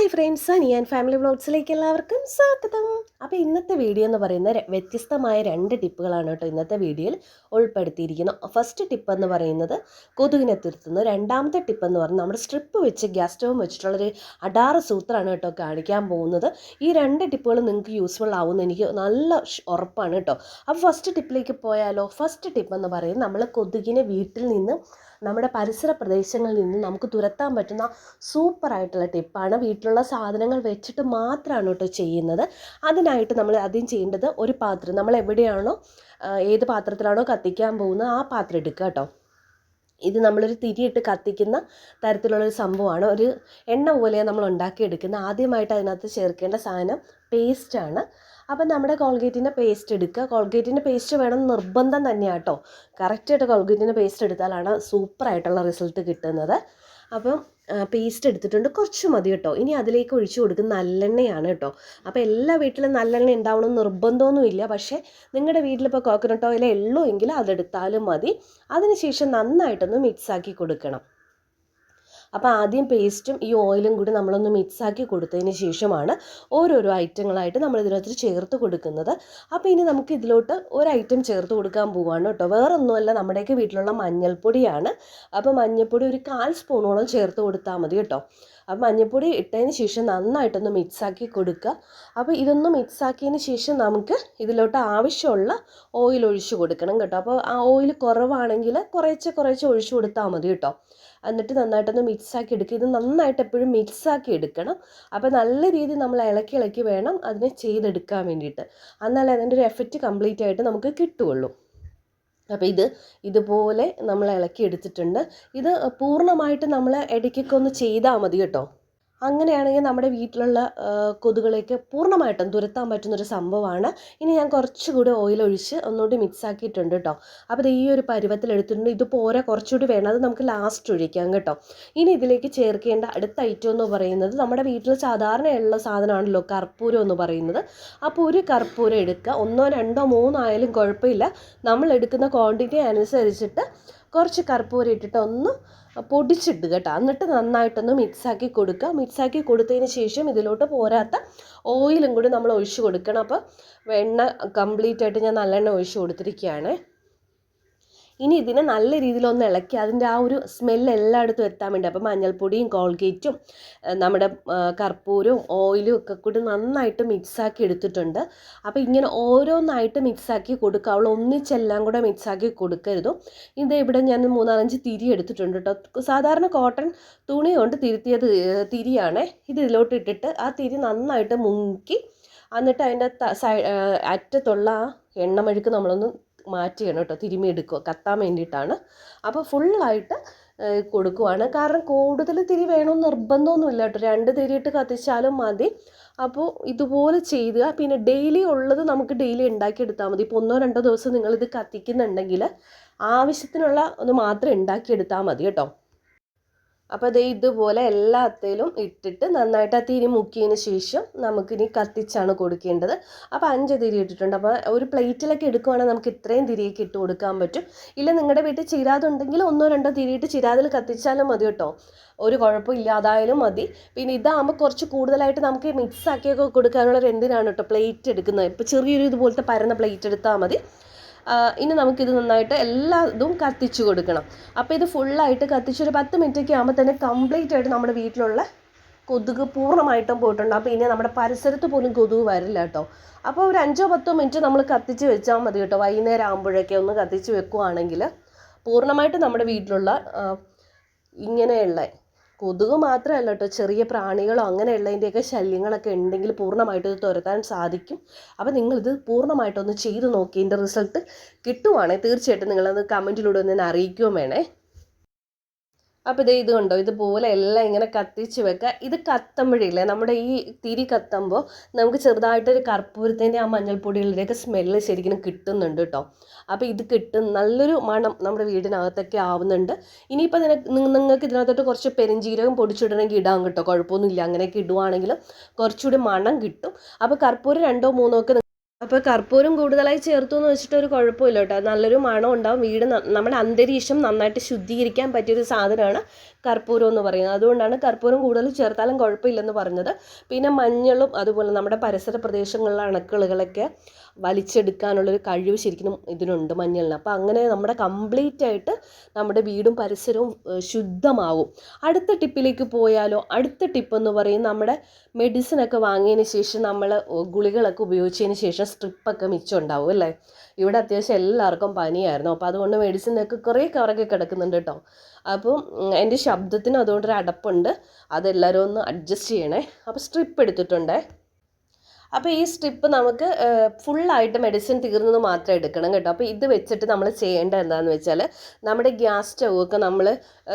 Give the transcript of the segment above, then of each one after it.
Hi friends ഞാൻ family വ്ളോഗ്സിലേക്ക് എല്ലാവർക്കും സ്വാഗതം. അപ്പോൾ ഇന്നത്തെ വീഡിയോ എന്ന് പറയുന്ന വ്യത്യസ്തമായ രണ്ട് ടിപ്പുകളാണ് കേട്ടോ ഇന്നത്തെ വീഡിയോയിൽ ഉൾപ്പെടുത്തിയിരിക്കുന്നത്. ഫസ്റ്റ് ടിപ്പ് എന്ന് പറയുന്നത് കൊതുകിനെ തീർത്തുന്നു രണ്ടാമത്തെ ടിപ്പ് എന്ന് പറയുന്നത് നമ്മുടെ സ്ട്രിപ്പ് വെച്ച് ഗ്യാസ് സ്റ്റവും വെച്ചിട്ടുള്ളൊരു അടാറ് സൂത്രമാണ് കേട്ടോ കാണിക്കാൻ പോകുന്നത്. ഈ രണ്ട് ടിപ്പുകൾ നിങ്ങൾക്ക് യൂസ്ഫുൾ ആവുമെന്ന് എനിക്ക് നല്ല ഉറപ്പാണ് കേട്ടോ. അപ്പോൾ ഫസ്റ്റ് ടിപ്പിലേക്ക് പോയാലോ? ഫസ്റ്റ് ടിപ്പ് എന്ന് പറയുന്നത് നമ്മൾ കൊതുകിനെ വീട്ടിൽ നിന്ന് നമ്മുടെ പരിസര പ്രദേശങ്ങളിൽ നിന്ന് നമുക്ക് തുരത്താൻ പറ്റുന്ന സൂപ്പറായിട്ടുള്ള ടിപ്പാണ് വീട്ടിലുള്ള സാധനങ്ങൾ വെച്ചിട്ട് മാത്രമാണ് കേട്ടോ ചെയ്യുന്നത്. അതിനായിട്ട് നമ്മൾ ആദ്യം ചെയ്യേണ്ടത് ഒരു പാത്രം. നമ്മൾ എവിടെയാണോ ഏത് പാത്രത്തിലാണോ കത്തിക്കാൻ പോകുന്നത് ആ പാത്രം എടുക്കുക കേട്ടോ. ഇത് നമ്മളൊരു തിരിയിട്ട് കത്തിക്കുന്ന തരത്തിലുള്ളൊരു സംഭവമാണ്. ഒരു എണ്ണ പോലെയാണ് നമ്മൾ ഉണ്ടാക്കിയെടുക്കുന്നത്. ആദ്യമായിട്ട് അതിനകത്ത് ചേർക്കേണ്ട സാധനം പേസ്റ്റാണ് അപ്പം നമ്മുടെ കോൾഗേറ്റിന്റെ പേസ്റ്റ് എടുക്കുക. കോൾഗേറ്റിന്റെ പേസ്റ്റ് വേണം നിർബന്ധം തന്നെയാട്ടോ. കറക്റ്റായിട്ട് കോൾഗേറ്റിന്റെ പേസ്റ്റ് എടുത്താലാണ് സൂപ്പറായിട്ടുള്ള റിസൾട്ട് കിട്ടുന്നത്. അപ്പം പേസ്റ്റ് എടുത്തിട്ടുണ്ട്. കുറച്ച് മതി കേട്ടോ. ഇനി അതിലേക്ക് ഒഴിച്ചു കൊടുക്കുന്ന നല്ലെണ്ണയാണ് കേട്ടോ. അപ്പോൾ എല്ലാ വീട്ടിലും നല്ലെണ്ണ ഉണ്ടാവണമെന്ന് നിർബന്ധമൊന്നുമില്ല പക്ഷേ നിങ്ങളുടെ വീട്ടിലിപ്പോൾ കോക്കനട്ട് ഓയിൽ ഉള്ളൂ എങ്കിൽ അതെടുത്താലും മതി. അതിനുശേഷം നന്നായിട്ടൊന്ന് മിക്സാക്കി കൊടുക്കണം. അപ്പോൾ ആദ്യം പേസ്റ്റും ഈ ഓയിലും കൂടി നമ്മളൊന്ന് മിക്സാക്കി കൊടുത്തതിന് ശേഷമാണ് ഓരോരോ ഐറ്റങ്ങളായിട്ട് നമ്മൾ ഇതിനകത്ത് ചേർത്ത് കൊടുക്കുന്നത്. അപ്പോൾ ഇനി നമുക്ക് ഇതിലോട്ട് ഒരു ഐറ്റം ചേർത്ത് കൊടുക്കാൻ പോവാണ് കേട്ടോ. വേറൊന്നുമല്ല നമ്മുടെയൊക്കെ വീട്ടിലുള്ള മഞ്ഞൾപ്പൊടിയാണ്. അപ്പോൾ മഞ്ഞൾപ്പൊടി ഒരു കാൽ സ്പൂണോളം ചേർത്ത് കൊടുത്താൽ മതി കേട്ടോ. അപ്പോൾ മഞ്ഞൾപ്പൊടി ഇട്ടതിന് ശേഷം നന്നായിട്ടൊന്ന് മിക്സാക്കി കൊടുക്കുക. അപ്പോൾ ഇതൊന്ന് മിക്സാക്കിയതിന് ശേഷം നമുക്ക് ഇതിലോട്ട് ആവശ്യമുള്ള ഓയിൽ ഒഴിച്ചു കൊടുക്കണം കേട്ടോ. അപ്പോൾ ആ ഓയിൽ കുറവാണെങ്കിൽ കുറേശ്ശെ കുറേശ്ശെ ഒഴിച്ചു കൊടുത്താൽ മതി കേട്ടോ. എന്നിട്ട് നന്നായിട്ടൊന്ന് മിക്സാക്കി എടുക്കുക. ഇത് നന്നായിട്ട് എപ്പോഴും മിക്സാക്കി എടുക്കണം. അപ്പോൾ നല്ല രീതിയിൽ നമ്മൾ ഇളക്കി ഇളക്കി വേണം അതിനെ ചെയ്തെടുക്കാൻ വേണ്ടിയിട്ട്. എന്നാലേ അതിന്റെ ഒരു എഫക്റ്റ് കംപ്ലീറ്റ് ആയിട്ട് നമുക്ക് കിട്ടുകയുള്ളൂ. അപ്പോൾ ഇത് ഇതുപോലെ നമ്മൾ ഇളക്കി എടുത്തിട്ടുണ്ട് ഇത് പൂർണമായിട്ട് നമ്മൾ ഇടയ്ക്കൊക്കെ ഒന്ന് ചെയ്താൽ മതി കേട്ടോ. അങ്ങനെയാണെങ്കിൽ നമ്മുടെ വീട്ടിലുള്ള കൊതുകുകളെയൊക്കെ പൂർണമായിട്ടും തുരത്താൻ പറ്റുന്നൊരു സംഭവമാണ്. ഇനി ഞാൻ കുറച്ചുകൂടി ഓയിലൊഴിച്ച് ഒന്നുകൂടി മിക്സ് ആക്കിയിട്ടുണ്ട് കേട്ടോ. അപ്പോൾ ഈ ഒരു പരുവത്തിൽ എടുത്തിട്ടുണ്ട്. ഇത് പോരാ കുറച്ചുകൂടി വേണം. അത് നമുക്ക് ലാസ്റ്റ് ഒഴിക്കാം കേട്ടോ. ഇനി ഇതിലേക്ക് ചേർക്കേണ്ട അടുത്ത ഐറ്റം എന്ന് പറയുന്നത് നമ്മുടെ വീട്ടിൽ സാധാരണയുള്ള സാധനമാണല്ലോ കർപ്പൂരം എന്ന് പറയുന്നത്. അപ്പോൾ ഒരു കർപ്പൂരം എടുക്കുക. ഒന്നോ രണ്ടോ മൂന്നോ ആയാലും കുഴപ്പമില്ല. നമ്മൾ എടുക്കുന്ന ക്വാണ്ടിറ്റി അനുസരിച്ചിട്ട് കുറച്ച് കർപ്പൂരം ഇട്ടിട്ട് ഒന്ന് പൊടിച്ചിട്ട് കേട്ടോ. എന്നിട്ട് നന്നായിട്ടൊന്ന് മിക്സാക്കി കൊടുക്കുക. മിക്സാക്കി കൊടുത്തതിന് ശേഷം ഇതിലോട്ട് പോരാത്ത ഓയിലും കൂടി നമ്മൾ ഒഴിച്ച് കൊടുക്കണം. അപ്പോൾ എണ്ണ കംപ്ലീറ്റ് ആയിട്ട് ഞാൻ നല്ലെണ്ണ ഒഴിച്ച് കൊടുത്തിരിക്കുകയാണ്. ഇനി ഇതിനെ നല്ല രീതിയിലൊന്ന് ഇളക്കി അതിന്റെ ആ ഒരു സ്മെല്ല് എല്ലായിടത്തും എത്താൻ വേണ്ടി. അപ്പോൾ മഞ്ഞൾപ്പൊടിയും കോൾഗേറ്റും നമ്മുടെ കർപ്പൂരും കർപ്പൂരവും ഓയിലും ഒക്കെ കൂടി നന്നായിട്ട് മിക്സാക്കി എടുത്തിട്ടുണ്ട്. അപ്പോൾ ഇങ്ങനെ ഓരോന്നായിട്ട് മിക്സാക്കി കൊടുക്കുക. അവൾ ഒന്നിച്ചെല്ലാം കൂടെ മിക്സാക്കി കൊടുക്കരുത്. ഇത് ഇവിടെ ഞാൻ മൂന്നാലഞ്ച് തിരി എടുത്തിട്ടുണ്ട് കേട്ടോ. സാധാരണ കോട്ടൺ തുണി കൊണ്ട് തിരുത്തിയത് തിരിയാണ്. ഇത് ഇതിലോട്ട് ഇട്ടിട്ട് ആ തിരി നന്നായിട്ട് മുക്കി എന്നിട്ട് അതിന്റെ അറ്റത്തുള്ള ആ എണ്ണമെഴുക്ക് നമ്മളൊന്ന് മാറ്റിയാണ് കേട്ടോ തിരുമ്മി എടുക്കുക കത്താൻ വേണ്ടിയിട്ടാണ്. അപ്പോൾ ഫുള്ളായിട്ട് കൊടുക്കുവാണ്. കാരണം കൂടുതൽ തിരി വേണമെന്ന് നിർബന്ധമൊന്നുമില്ല കേട്ടോ. രണ്ട് തിരിയിട്ട് കത്തിച്ചാലും മതി. അപ്പോൾ ഇതുപോലെ ചെയ്യുക. പിന്നെ ഡെയിലി ഉള്ളത് നമുക്ക് ഡെയിലി ഉണ്ടാക്കിയെടുത്താൽ മതി. ഇപ്പോൾ ഒന്നോ രണ്ടോ ദിവസം നിങ്ങളിത് കത്തിക്കുന്നുണ്ടെങ്കിൽ ആവശ്യത്തിനുള്ള ഒന്ന് മാത്രം ഉണ്ടാക്കിയെടുത്താൽ മതി കേട്ടോ. അപ്പോൾ ഇത് ഇതുപോലെ എല്ലാത്തിലും ഇട്ടിട്ട് നന്നായിട്ട് ആ തിരി മുക്കിയതിന് ശേഷം നമുക്കിനി കത്തിച്ചാണ് കൊടുക്കേണ്ടത്. അപ്പോൾ അഞ്ച് തിരി ഇട്ടിട്ടുണ്ട്. അപ്പോൾ ഒരു പ്ലേറ്റിലൊക്കെ എടുക്കുവാണെങ്കിൽ നമുക്ക് ഇത്രയും തിരിയൊക്കെ ഇട്ട് കൊടുക്കാൻ പറ്റും. ഇല്ല നിങ്ങളുടെ വീട്ടിൽ ചിരാതുണ്ടെങ്കിൽ ഒന്നോ രണ്ടോ തിരിയിട്ട് ചിരാതിൽ കത്തിച്ചാലും മതി കേട്ടോ. ഒരു കുഴപ്പമില്ല അതായാലും മതി. പിന്നെ ഇതാകുമ്പോൾ കുറച്ച് കൂടുതലായിട്ട് നമുക്ക് മിക്സ് ആക്കിയൊക്കെ കൊടുക്കാനുള്ള ഒരു എന്തിനാണ് കേട്ടോ പ്ലേറ്റ് എടുക്കുന്നത്? ഇപ്പോൾ ചെറിയൊരു ഇതുപോലത്തെ പരന്ന പ്ലേറ്റ് എടുത്താൽ മതി. ഇനി നമുക്കിത് നന്നായിട്ട് എല്ലാ ഇതും കത്തിച്ച് കൊടുക്കണം. അപ്പോൾ ഇത് ഫുള്ളായിട്ട് കത്തിച്ചൊരു പത്ത് മിനിറ്റൊക്കെ ആകുമ്പോൾ തന്നെ കംപ്ലീറ്റ് ആയിട്ട് നമ്മുടെ വീട്ടിലുള്ള കൊതുക് പൂർണമായിട്ടും പോയിട്ടുണ്ട്. അപ്പോൾ ഇനി നമ്മുടെ പരിസരത്ത് പോലും കൊതുക് വരില്ല കേട്ടോ. അപ്പോൾ ഒരു അഞ്ചോ പത്തോ മിനിറ്റ് നമ്മൾ കത്തിച്ച് വെച്ചാൽ മതി കേട്ടോ. വൈകുന്നേരം ആകുമ്പോഴൊക്കെ ഒന്ന് കത്തിച്ച് വെക്കുവാണെങ്കിൽ പൂർണമായിട്ട് നമ്മുടെ വീട്ടിലുള്ള ഇങ്ങനെയുള്ള കൊതുക് മാത്രമല്ല കേട്ടോ ചെറിയ പ്രാണികളോ അങ്ങനെയുള്ളതിന്റെയൊക്കെ ശല്യങ്ങളൊക്കെ ഉണ്ടെങ്കിൽ പൂർണമായിട്ട് ഇത് തുരത്താൻ സാധിക്കും. അപ്പോൾ നിങ്ങളിത് പൂർണമായിട്ടൊന്ന് ചെയ്ത് നോക്കി ഇതിന്റെ റിസൾട്ട് കിട്ടുവാണെങ്കിൽ തീർച്ചയായിട്ടും നിങ്ങളത് കമന്റിലൂടെ ഒന്ന് എന്നെ അറിയിക്കുകയും വേണേ. അപ്പോൾ ഇതേ ഇത് കണ്ടോ? ഇതുപോലെ എല്ലാം ഇങ്ങനെ കത്തിച്ച് വെക്കുക. ഇത് കത്തുമ്പോഴില്ലേ നമ്മുടെ ഈ തിരി കത്തുമ്പോൾ നമുക്ക് ചെറുതായിട്ടൊരു കർപ്പൂരത്തിന്റെ ആ മഞ്ഞൾപ്പൊടികളുടെയൊക്കെ സ്മെല്ല് ശരിക്കും കിട്ടുന്നുണ്ട് കേട്ടോ അപ്പോൾ ഇത് കിട്ടും. നല്ലൊരു മണം നമ്മുടെ വീടിനകത്തൊക്കെ ആവുന്നുണ്ട്. ഇനിയിപ്പോൾ നിങ്ങൾ നിങ്ങൾക്ക് ഇതിനകത്തോട്ട് കുറച്ച് പെരിഞ്ജീരകം പൊടിച്ചിടണമെങ്കിൽ ഇടാം കേട്ടോ കുഴപ്പമൊന്നുമില്ല. അങ്ങനെയൊക്കെ ഇടുവാണെങ്കിലും കുറച്ചുകൂടി മണം കിട്ടും. അപ്പോൾ കർപ്പൂരം രണ്ടോ മൂന്നോ ഒക്കെ അപ്പോൾ കർപ്പൂരം കൂടുതലായി ചേർത്തു എന്ന് വെച്ചിട്ട് ഒരു കുഴപ്പമില്ല കേട്ടോ. നല്ലൊരു മണം ഉണ്ടാവും വീട് നമ്മുടെ അന്തരീക്ഷം നന്നായിട്ട് ശുദ്ധീകരിക്കാൻ പറ്റിയൊരു സാധനമാണ്. കർപ്പൂരം എന്ന് പറയുന്നത്. അതുകൊണ്ടാണ് കർപ്പൂരം കൂടുതൽ ചേർത്താലും കുഴപ്പമില്ലെന്ന് പറഞ്ഞത്. പിന്നെ മഞ്ഞളും അതുപോലെ നമ്മുടെ പരിസര പ്രദേശങ്ങളിലെ അണുക്കളുകളൊക്കെ വലിച്ചെടുക്കാനുള്ളൊരു കഴിവ് ശരിക്കും ഇതിനുണ്ട് മഞ്ഞളിന്. അപ്പോൾ അങ്ങനെ നമ്മുടെ കംപ്ലീറ്റ് ആയിട്ട് നമ്മുടെ വീടും പരിസരവും ശുദ്ധമാവും. അടുത്ത ടിപ്പിലേക്ക് പോയാലോ അടുത്ത ടിപ്പ് എന്ന് പറയും നമ്മുടെ മെഡിസിനൊക്കെ വാങ്ങിയതിന് ശേഷം നമ്മൾ ഗുളികളൊക്കെ ഉപയോഗിച്ചതിന് ശേഷം സ്ട്രിപ്പൊക്കെ മിച്ചം ഉണ്ടാവും അല്ലേ? ഇവിടെ അത്യാവശ്യം എല്ലാവർക്കും പനിയായിരുന്നു. അപ്പോൾ അതുകൊണ്ട് മെഡിസിൻ ഒക്കെ കുറേ കവറൊക്കെ കിടക്കുന്നുണ്ട് കേട്ടോ. അപ്പോൾ എന്റെ ശബ്ദത്തിന് അതുകൊണ്ടൊരു അടപ്പുണ്ട്. അതെല്ലാവരും ഒന്ന് അഡ്ജസ്റ്റ് ചെയ്യണേ. അപ്പോൾ സ്ട്രിപ്പ് എടുത്തിട്ടുണ്ടേ. അപ്പോൾ ഈ സ്ട്രിപ്പ് നമുക്ക് ഫുള്ളായിട്ട് മെഡിസിൻ തീർന്നത് മാത്രം എടുക്കണം കേട്ടോ. അപ്പോൾ ഇത് വെച്ചിട്ട് നമ്മൾ ചെയ്യേണ്ടത് എന്താണെന്ന് വെച്ചാൽ നമ്മുടെ ഗ്യാസ് സ്റ്റൗവൊക്കെ നമ്മൾ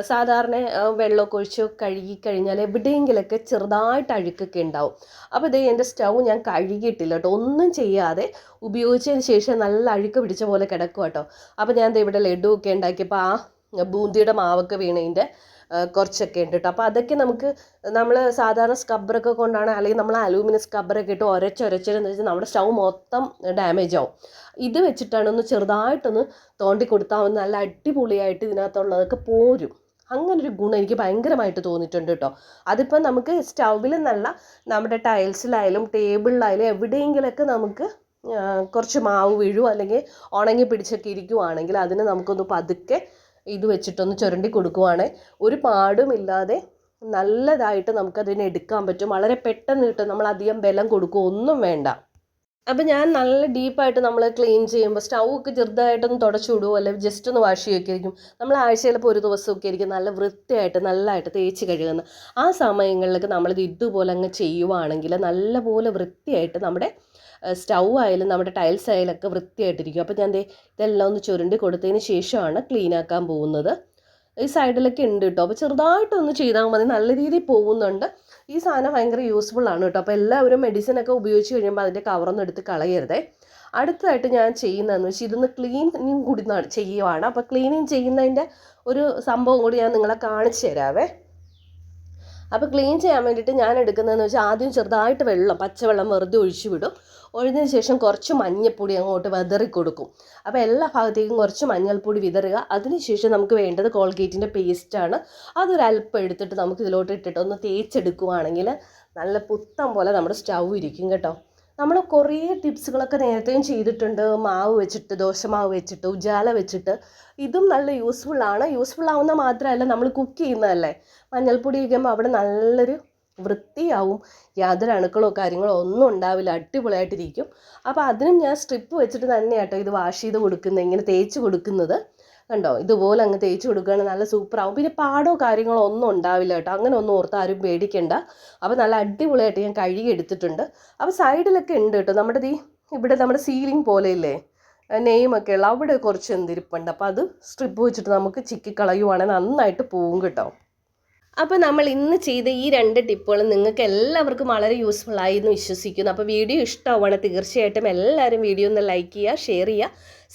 സാധാരണ വെള്ളമൊക്കെ ഒഴിച്ച് കഴുകി കഴിഞ്ഞാൽ എവിടെയെങ്കിലൊക്കെ ചെറുതായിട്ട് അഴുക്കൊക്കെ ഉണ്ടാവും. അപ്പോൾ ഇതേ എന്റെ സ്റ്റൗ ഞാൻ കഴുകിയിട്ടില്ല കേട്ടോ. ഒന്നും ചെയ്യാതെ ഉപയോഗിച്ചതിന് ശേഷം നല്ല അഴുക്ക് പിടിച്ച പോലെ കിടക്കും കേട്ടോ. അപ്പോൾ ഞാൻ ഇവിടെ ലഡു ഒക്കെ ഉണ്ടാക്കിയപ്പോൾ ആ ബൂന്തിയുടെ മാവൊക്കെ വീണതിന്റെ കുറച്ചൊക്കെ ഉണ്ട് കേട്ടോ അപ്പോൾ അതൊക്കെ നമുക്ക് നമ്മൾ സാധാരണ സ്ക്രബ്ബറൊക്കെ കൊണ്ടാണ് അല്ലെങ്കിൽ നമ്മൾ അലൂമിനിയം സ്ക്രബ്ബറൊക്കെ ഇട്ട് ഉരച്ചൊരച്ചെന്ന് വെച്ചാൽ നമ്മുടെ സ്റ്റൗ മൊത്തം ഡാമേജ് ആവും. ഇത് വെച്ചിട്ടാണ് ഒന്ന് ചെറുതായിട്ടൊന്ന് തോണ്ടി കൊടുത്താൽ നല്ല അടിപൊളിയായിട്ട് ഇതിനകത്തുള്ളതൊക്കെ പോരും. അങ്ങനൊരു ഗുണം എനിക്ക് ഭയങ്കരമായിട്ട് തോന്നിയിട്ടുണ്ട് കേട്ടോ അതിപ്പോൾ നമുക്ക് സ്റ്റൗവിൽ നല്ല നമ്മുടെ ടൈൽസിലായാലും ടേബിളിലായാലും എവിടെയെങ്കിലൊക്കെ നമുക്ക് കുറച്ച് മാവ് വീഴും അല്ലെങ്കിൽ ഉണങ്ങി പിടിച്ചൊക്കെ ഇരിക്കുവാണെങ്കിൽ അതിന് നമുക്കൊന്ന് പതുക്കെ ഇത് വെച്ചിട്ടൊന്ന് ചുരണ്ടി കൊടുക്കുവാണ്. ഒരു പാടുമില്ലാതെ നല്ലതായിട്ട് നമുക്കതിനെ എടുക്കാൻ പറ്റും. വളരെ പെട്ടെന്ന് കിട്ടും. നമ്മൾ അധികം ബലം കൊടുക്കുക ഒന്നും വേണ്ട. അപ്പം ഞാൻ നല്ല ഡീപ്പായിട്ട് നമ്മൾ ക്ലീൻ ചെയ്യുമ്പോൾ സ്റ്റൗ ഒക്കെ ചെറുതായിട്ടൊന്ന് തുടച്ചു വിടുമോ അല്ലെങ്കിൽ ജസ്റ്റ് ഒന്ന് വാഷ് ചെയ്യുകയൊക്കെ ആയിരിക്കും. നമ്മൾ ആഴ്ചയിൽ ഇപ്പോൾ ഒരു ദിവസമൊക്കെ ആയിരിക്കും നല്ല വൃത്തിയായിട്ട് നല്ലതായിട്ട് തേച്ച് കഴുകുന്നത് ആ സമയങ്ങളിലൊക്കെ നമ്മളിത് ഇതുപോലെ അങ്ങ് ചെയ്യുവാണെങ്കിൽ നല്ലപോലെ വൃത്തിയായിട്ട് നമ്മുടെ സ്റ്റൗ ആയാലും നമ്മുടെ ടൈൽസ് ആയാലും ഒക്കെ വൃത്തിയായിട്ടിരിക്കും. അപ്പോൾ ഞാൻ ഇതെല്ലാം ഒന്ന് ചുരുണ്ടി കൊടുത്തതിന് ശേഷമാണ് ക്ലീൻ ആക്കാൻ പോകുന്നത്. ഈ സൈഡിലൊക്കെ ഉണ്ട് കേട്ടോ അപ്പോൾ ചെറുതായിട്ടൊന്ന് ചെയ്താൽ മതി. നല്ല രീതിയിൽ പോകുന്നുണ്ട്. ഈ സാധനം ഭയങ്കര യൂസ്ഫുൾ ആണ് കേട്ടോ അപ്പോൾ എല്ലാവരും മെഡിസിൻ ഒക്കെ ഉപയോഗിച്ച് കഴിയുമ്പോൾ അതിന്റെ കവറൊന്നും എടുത്ത് കളയരുതേ. അടുത്തതായിട്ട് ഞാൻ ചെയ്യുന്നതെന്ന് വെച്ചാൽ ഇതൊന്ന് ക്ലീനിങ് കൂടി ചെയ്യുവാണ്. അപ്പോൾ ക്ലീനിങ് ചെയ്യുന്നതിന്റെ ഒരു സംഭവം കൂടി ഞാൻ നിങ്ങളെ കാണിച്ചു തരാവേ. അപ്പോൾ ക്ലീൻ ചെയ്യാൻ വേണ്ടിയിട്ട് ഞാൻ എടുക്കുന്നതെന്ന് വെച്ചാൽ ആദ്യം ചെറുതായിട്ട് വെള്ളം പച്ചവെള്ളം വെറുതെ ഒഴിച്ചു വിടും. ഒഴിഞ്ഞതിന് ശേഷം കുറച്ച് മഞ്ഞൾപ്പൊടി അങ്ങോട്ട് വിതറി കൊടുക്കും. അപ്പോൾ എല്ലാ ഭാഗത്തേക്കും കുറച്ച് മഞ്ഞൾപ്പൊടി വിതറുക. അതിനുശേഷം നമുക്ക് വേണ്ടത് കോൾഗേറ്റിന്റെ പേസ്റ്റാണ് അതൊരല്പം എടുത്തിട്ട് നമുക്ക് ഇതിലോട്ട് ഇട്ടിട്ട് ഒന്ന് തേച്ചെടുക്കുവാണെങ്കിൽ നല്ല പുത്തം പോലെ നമ്മുടെ സ്റ്റൗ ഇരിക്കും കേട്ടോ. നമ്മൾ കുറേ ടിപ്സുകളൊക്കെ നേരത്തെയും ചെയ്തിട്ടുണ്ട്. മാവ് വെച്ചിട്ട് ദോശമാവ് വെച്ചിട്ട് ഉജാല വെച്ചിട്ട്. ഇതും നല്ല യൂസ്ഫുൾ ആവുന്ന മാത്രമല്ല നമ്മൾ കുക്ക് ചെയ്യുന്നതല്ലേ? മഞ്ഞൾപ്പൊടി വയ്ക്കുമ്പോൾ അവിടെ നല്ലൊരു വൃത്തിയാവും. യാതൊരു അണുക്കളോ കാര്യങ്ങളോ ഒന്നും ഉണ്ടാവില്ല. അടിപൊളിയായിട്ടിരിക്കും. അപ്പോൾ അതിനും ഞാൻ സ്ട്രിപ്പ് വെച്ചിട്ട് തന്നെയാട്ടോ ഇത് വാഷ് ചെയ്ത് കൊടുക്കുന്നത്. ഇങ്ങനെ തേച്ച് കൊടുക്കുന്നത്. കണ്ടോ? ഇതുപോലെ അങ്ങ് തേച്ച് കൊടുക്കുകയാണെങ്കിൽ നല്ല സൂപ്പറാവും പിന്നെ പാടോ കാര്യങ്ങളോ ഒന്നും ഉണ്ടാവില്ല കേട്ടോ. അങ്ങനെ ഒന്നും ഓർത്ത് ആരും പേടിക്കണ്ട. അപ്പോൾ നല്ല അടിപൊളിയായിട്ട് ഞാൻ കഴുകി എടുത്തിട്ടുണ്ട്. അപ്പോൾ സൈഡിലൊക്കെ ഉണ്ട് കേട്ടോ. നമ്മുടെ ഈ ഇവിടെ നമ്മുടെ സീലിംഗ് പോലെയില്ലേ? നെയ്മൊക്കെ ഉള്ള അവിടെ കുറച്ച് എന്തിരിപ്പുണ്ട്. അപ്പോൾ അത് സ്ട്രിപ്പ് വെച്ചിട്ട് നമുക്ക് ചിക്കി കളയുവാണെങ്കിൽ നന്നായിട്ട് പോവും കേട്ടോ. അപ്പോൾ നമ്മൾ ഇന്ന് ചെയ്ത ഈ രണ്ട് ടിപ്പുകളും നിങ്ങൾക്ക് എല്ലാവർക്കും വളരെ യൂസ്ഫുൾ ആയി എന്ന് വിശ്വസിക്കുന്നു. അപ്പോൾ വീഡിയോ ഇഷ്ടമാവുകയാണ് തീർച്ചയായിട്ടും എല്ലാവരും വീഡിയോ ഒന്ന് ലൈക്ക് ചെയ്യുക ഷെയർ ചെയ്യുക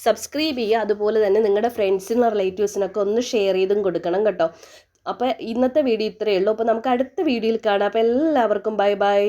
സബ്സ്ക്രൈബ് ചെയ്യുക. അതുപോലെ തന്നെ നിങ്ങളുടെ ഫ്രണ്ട്സിനും റിലേറ്റീവ്സിനൊക്കെ ഒന്ന് ഷെയർ ചെയ്തും കൊടുക്കണം കേട്ടോ. അപ്പോൾ ഇന്നത്തെ വീഡിയോ ഇത്രയേ ഉള്ളൂ. അപ്പോൾ നമുക്ക് അടുത്ത വീഡിയോയിൽ കാണാം. അപ്പോൾ എല്ലാവർക്കും ബൈ ബൈ